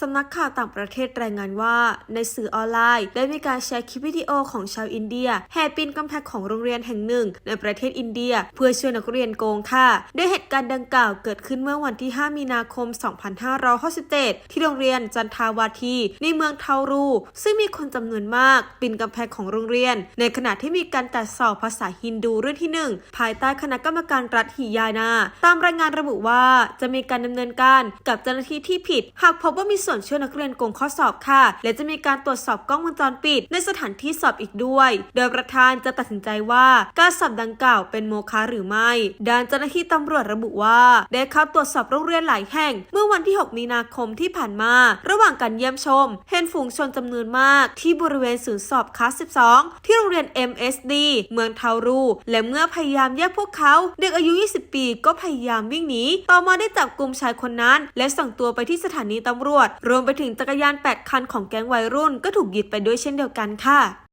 สำนักข่าวต่างประเทศรายงานว่า ในสื่อออนไลน์ ได้มีการแชร์คลิปวิดีโอของชาวอินเดีย แห่ปีนกำแพงของโรงเรียนแห่งหนึ่ง ในประเทศอินเดีย เพื่อช่วยนักเรียนโกงค่ะ โดยเหตุการณ์ดังกล่าวเกิดขึ้นเมื่อวันที่ 5 มีนาคม 2567ที่โรงเรียนจันทาวาที ในเมืองเทารู ซึ่งมีคนจำนวนมากปีนกำแพงของโรงเรียน ในขณะที่มีการจัดสอบภาษาฮินดูเรื่องที่หนึ่งภายใต้คณะกรรมการรัฐหิยานา ตามรายงานระบุว่าจะมีการดำเนินการกับเจ้าหน้าที่ที่ผิด หากพบว่ามีมีส่วนช่วยนักเรียนโกงข้อสอบค่ะ และจะมีการตรวจสอบกล้องวงจรปิด ในสถานที่สอบอีกด้วย โดยประธานจะตัดสินใจว่าการสอบดังกล่าวเป็นโมฆะหรือไม่ด้านเจ้าหน้าที่ตำรวจระบุว่า ได้เข้าตรวจสอบโรงเรียนหลายแห่ง เมื่อวันที่ 6 มีนาคมที่ผ่านมา ระหว่างการเยี่ยมชม เห็นฝูงชนจำนวนมาก ที่บริเวณศูนย์สอบคลาส 12 ที่โรงเรียน MSD เมืองเทารู และเมื่อพยายามแยกพวกเขาเด็กอายุ 20 ปี ก็พยายามวิ่งหนีต่อมาได้จับกลุ่มชายคนนั้น และส่งตัวไปที่สถานีตำรวจรวมไปถึงจักรยาน 8 คันของแก๊งวัยรุ่นก็ถูกยึดไปด้วยเช่นเดียวกันค่ะ